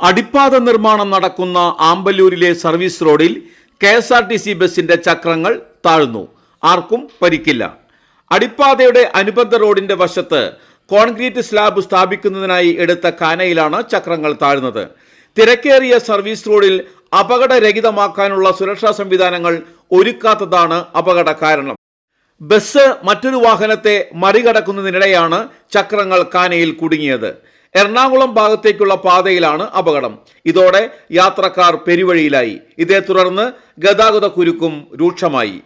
അടിപ്പാത നിർമ്മാണം നടക്കുന്ന ആമ്പല്ലൂരിലെ സർവീസ് റോഡിൽ K S R T C ബസിന്റെ ചക്രങ്ങൾ താഴ്ന്നു. ആർക്കും പരിക്കില്ല. അടിപ്പാതയുടെ അനുബന്ധ റോഡിന്റെ വശത്ത് കോൺക്രീറ്റ് സ്ലാബ് സ്ഥാപിക്കുന്നതിനായി എടുത്ത കാനയിലാണ് ചക്രങ്ങൾ താഴ്ന്നത്. തിരക്കേറിയ സർവീസ് റോഡിൽ അപകടരഹിതമാക്കാനുള്ള സുരക്ഷാ സംവിധാനങ്ങൾ ഒരുക്കാത്തതാണ് അപകട കാരണം. ബസ് മറ്റൊരു വാഹനത്തെ മറികടക്കുന്നതിനിടെയാണ് ചക്രങ്ങൾ കാനയിൽ കുടുങ്ങിയത്. എറണാകുളം ഭാഗത്തേക്കുള്ള പാതയിലാണ് അപകടം. ഇതോടെ യാത്രക്കാർ പെരുവഴിയിലായി. ഇതേ തുടർന്ന് ഗതാഗത കുരുക്കും രൂക്ഷമായി.